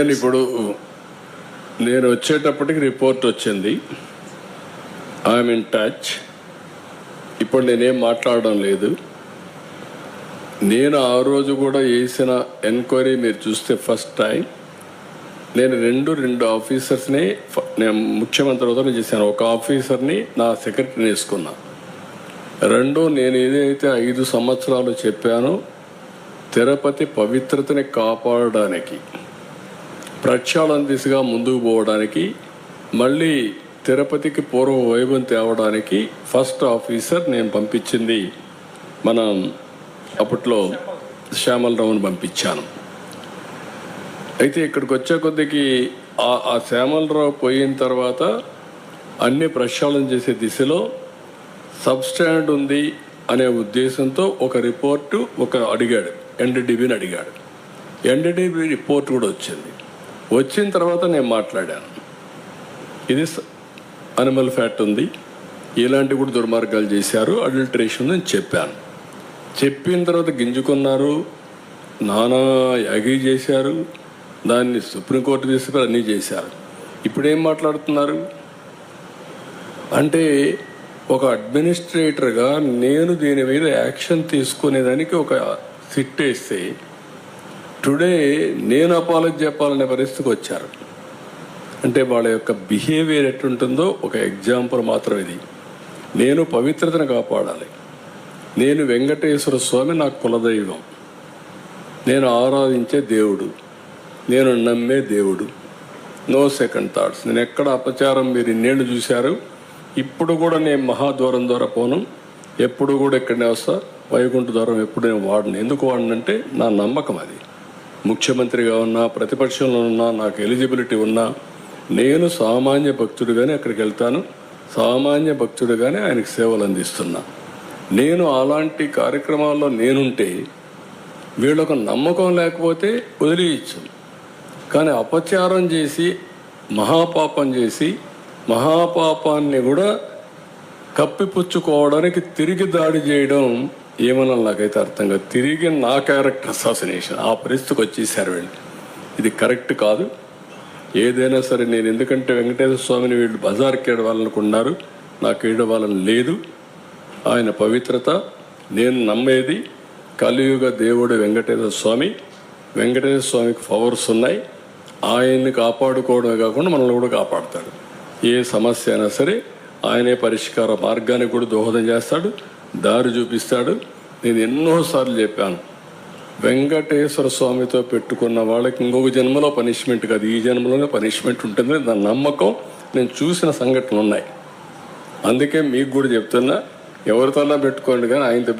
నేను ఇప్పుడు నేను వచ్చేటప్పటికి రిపోర్ట్ వచ్చింది. ఐఎమ్ ఇన్ టచ్ ఇప్పుడు నేనేం మాట్లాడడం లేదు. నేను ఆ రోజు కూడా చేసిన ఎంక్వైరీ మీరు చూస్తే ఫస్ట్ టైం. నేను రెండు రెండు ఆఫీసర్స్ని నేను ముఖ్యమంత్రి అవుతాను చేశాను. ఒక ఆఫీసర్ని నా సెక్రటరీని వేసుకున్నా. రెండు నేను ఏదైతే ఐదు సంవత్సరాలు చెప్పానో తిరుపతి పవిత్రతని కాపాడడానికి. ప్రక్షాళన దిశగా ముందుకు పోవడానికి మళ్ళీ తిరుపతికి పూర్వ వైభవం తేవడానికి ఫస్ట్ ఆఫీసర్ నేను పంపించింది. మనం అప్పట్లో శ్యామలరావుని పంపించాను. అయితే ఇక్కడికి వచ్చే కొద్దికి ఆ ఆ శ్యామలరావు పోయిన తర్వాత అన్ని ప్రక్షాళన చేసే దిశలో సబ్స్టాండ్ ఉంది అనే ఉద్దేశంతో ఒక రిపోర్టు ఒక అడిగాడు. ఎన్డీడీబీని అడిగాడు. ఎన్డీడీబీ రిపోర్ట్ కూడా వచ్చింది. వచ్చిన తర్వాత నేను మాట్లాడాను. ఇది అనిమల్ ఫ్యాట్ ఉంది. ఇలాంటి కూడా దుర్మార్గాలు చేశారు. అడల్టరేషన్ అని చెప్పాను. చెప్పిన తర్వాత గింజుకున్నారు. నానా యాగి చేశారు. దాన్ని సుప్రీంకోర్టు తీసుకుని అన్నీ చేశారు. ఇప్పుడేం మాట్లాడుతున్నారు? అంటే ఒక అడ్మినిస్ట్రేటర్గా నేను దీని మీద యాక్షన్ తీసుకునేదానికి ఒక సిట్ వేస్తే టుడే నేను అపాలజీ చెప్పాలనే పరిస్థితికి వచ్చారు. అంటే వాళ్ళ యొక్క బిహేవియర్ ఎట్టుంటుందో ఒక ఎగ్జాంపుల్ మాత్రం ఇది. నేను పవిత్రతను కాపాడాలి. నేను వెంకటేశ్వర స్వామి నా కులదైవం. నేను ఆరాధించే దేవుడు. నేను నమ్మే దేవుడు. No second thoughts. నేను ఎక్కడ అపచారం మీరు ఇన్నేళ్ళు చూశారు. ఇప్పుడు కూడా నేను మహాద్వారం ద్వారా పోను. ఎప్పుడు కూడా ఇక్కడనే వస్తా. వైకుంఠ ద్వారం ఎప్పుడు నేను వాడను. ఎందుకు వాడనంటే నా నమ్మకం అది. ముఖ్యమంత్రిగా ఉన్నా ప్రతిపక్షంలో ఉన్నా నాకు ఎలిజిబిలిటీ ఉన్నా నేను సామాన్య భక్తుడిగానే అక్కడికి వెళ్తాను. సామాన్య భక్తుడిగానే ఆయనకు సేవలు అందిస్తున్నా. నేను అలాంటి కార్యక్రమాల్లో నేనుంటే వీళ్ళకు నమ్మకం లేకపోతే వదిలేయచ్చు. కానీ అపచారం చేసి మహాపాపం చేసి మహాపాపాన్ని కూడా కప్పిపుచ్చుకోవడానికి తిరిగి దాడి చేయడం ఏమన్నా నాకైతే అర్థం కాదు తిరిగి నా క్యారెక్టర్ అసాసినేషన్ ఆ పరిస్థితికి వచ్చేసారు వీళ్ళు ఇది కరెక్ట్ కాదు. ఏదైనా సరే నేను ఎందుకంటే వెంకటేశ్వర స్వామిని వీళ్ళు బజార్కి ఏడవాలనుకున్నారు నాకు ఏడవాలని లేదు. ఆయన పవిత్రత నేను నమ్మేది కలియుగ దేవుడు వెంకటేశ్వర స్వామి. వెంకటేశ్వర స్వామికి పవర్స్ ఉన్నాయి. ఆయన్ని కాపాడుకోవడమే కాకుండా మనల్ని కూడా కాపాడతాడు. ఏ సమస్య అయినా సరే ఆయనే పరిష్కార మార్గానికి కూడా దోహదం చేస్తాడు. దారి చూపిస్తాడు. నేను ఎన్నోసార్లు చెప్పాను. వెంకటేశ్వర స్వామితో పెట్టుకున్న వాళ్ళకి ఇంకొక జన్మలో పనిష్మెంట్ కాదు. ఈ జన్మలోనే పనిష్మెంట్ ఉంటుంది నా నమ్మకం. నేను చూసిన సంఘటనలు ఉన్నాయి. అందుకే మీకు కూడా చెప్తున్నా ఎవరితోనా పెట్టుకోండి కానీ ఆయనతో